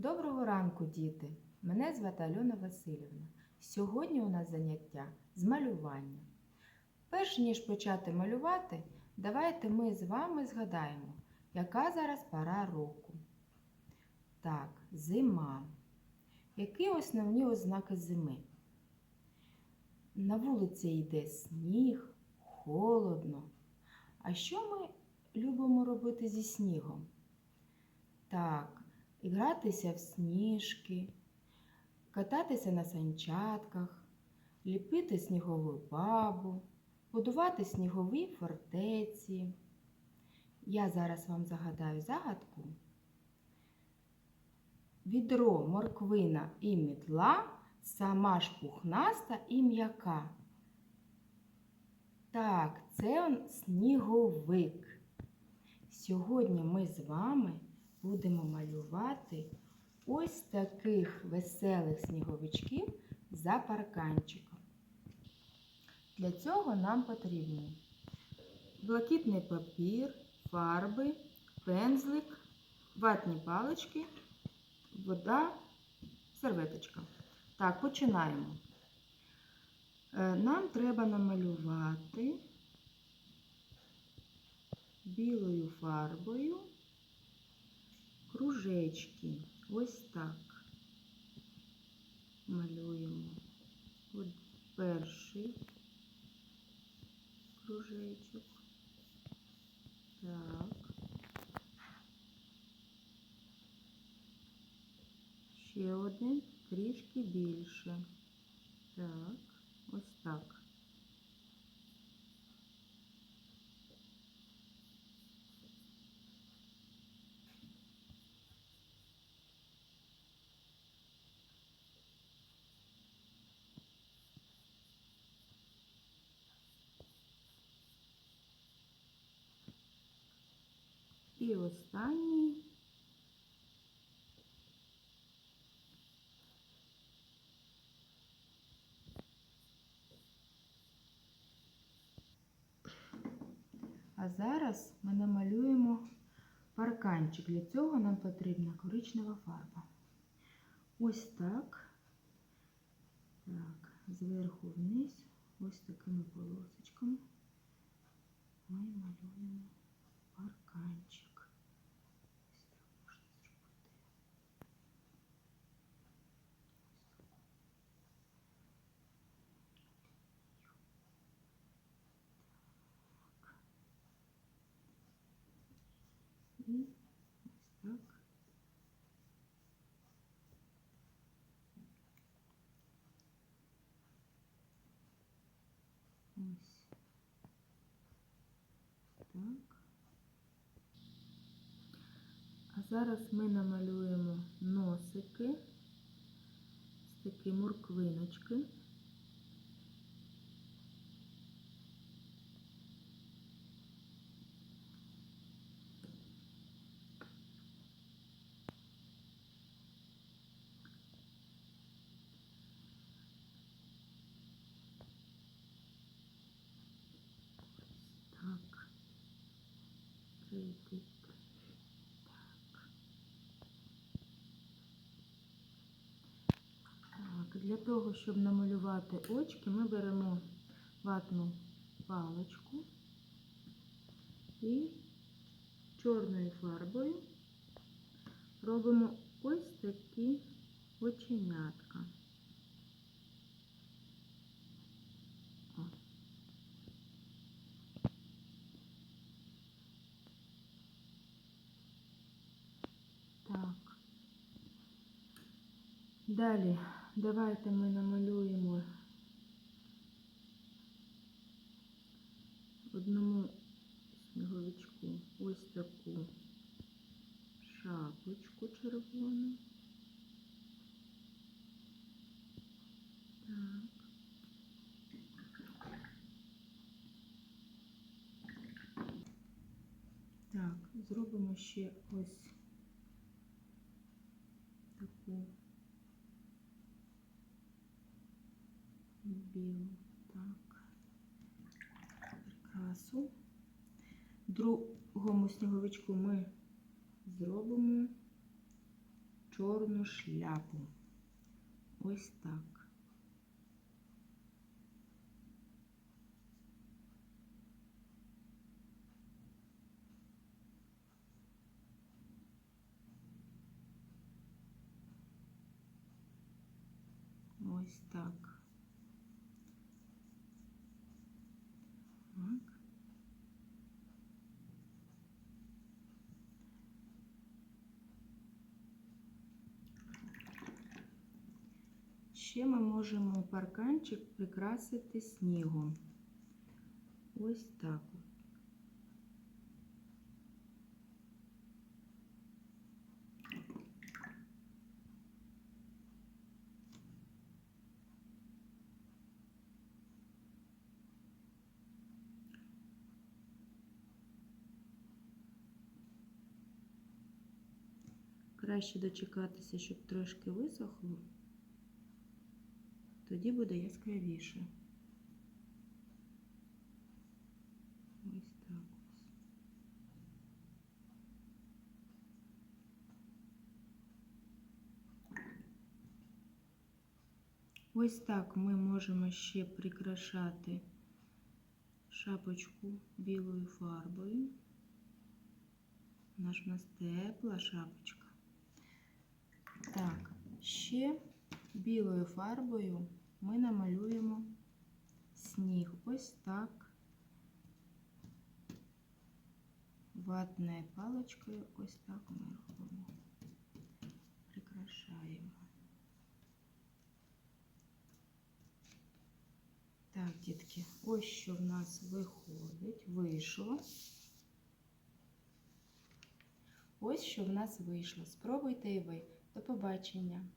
Доброго ранку, діти! Мене звати Альона Васильівна. Сьогодні у нас заняття з малювання. Перш ніж почати малювати, давайте ми з вами згадаємо, яка зараз пора року. Так, зима. Які основні ознаки зими? На вулиці йде сніг, холодно. А що ми любимо робити зі снігом? Так, гратися в сніжки, кататися на санчатках, ліпити снігову бабу, будувати снігові фортеці. Я зараз вам загадаю загадку. Відро, морквина і мітла, сама ж пухнаста і м'яка. Так, це он сніговик. Сьогодні ми з вами будемо малювати ось таких веселих сніговичків за парканчиком. Для цього нам потрібні блакитний папір, фарби, пензлик, ватні палички, вода, серветочка. Так, починаємо. Е, Нам треба намалювати білою фарбою кружечки. Ось так. Малюємо. От перший кружечок. Так. Ще один трішки більше. Так, ось так. І останній. А зараз ми намалюємо парканчик. Для цього нам потрібна коричнева фарба. Ось так. Так, зверху вниз, ось такими полосочками ми малюємо парканчик. Ось так можна зробити. І ось так. Ось так. А зараз ми намалюємо носики, ось такі морквиночки. Так. Третій. Так. Так, для того, щоб намалювати очки, ми беремо ватну паличку і чорною фарбою робимо ось такі оченятка. О. Так. Далі давайте ми намалюємо одному сніговичку ось таку шапочку червону. Так. Зробимо ще ось таку білу. Так. Прикрасу. Другому сніговичку ми зробимо чорну шляпу. Ось так. Ось так. Так. Ще ми можемо парканчик прикрасити снігом. Ось так. Краще дочекатися, щоб трошки висохло. Тоді буде яскравіше. Ось так ось. Ось так ми можемо ще прикрашати шапочку білою фарбою. Наш у нас тепла шапочка. Так, ще білою фарбою ми намалюємо сніг. Ось так. Ватною паличкою ось так ми робимо. Прикрашаємо. Так, дітки, ось що в нас виходить, вийшло. Ось що в нас вийшло. Спробуйте і ви. До побачення.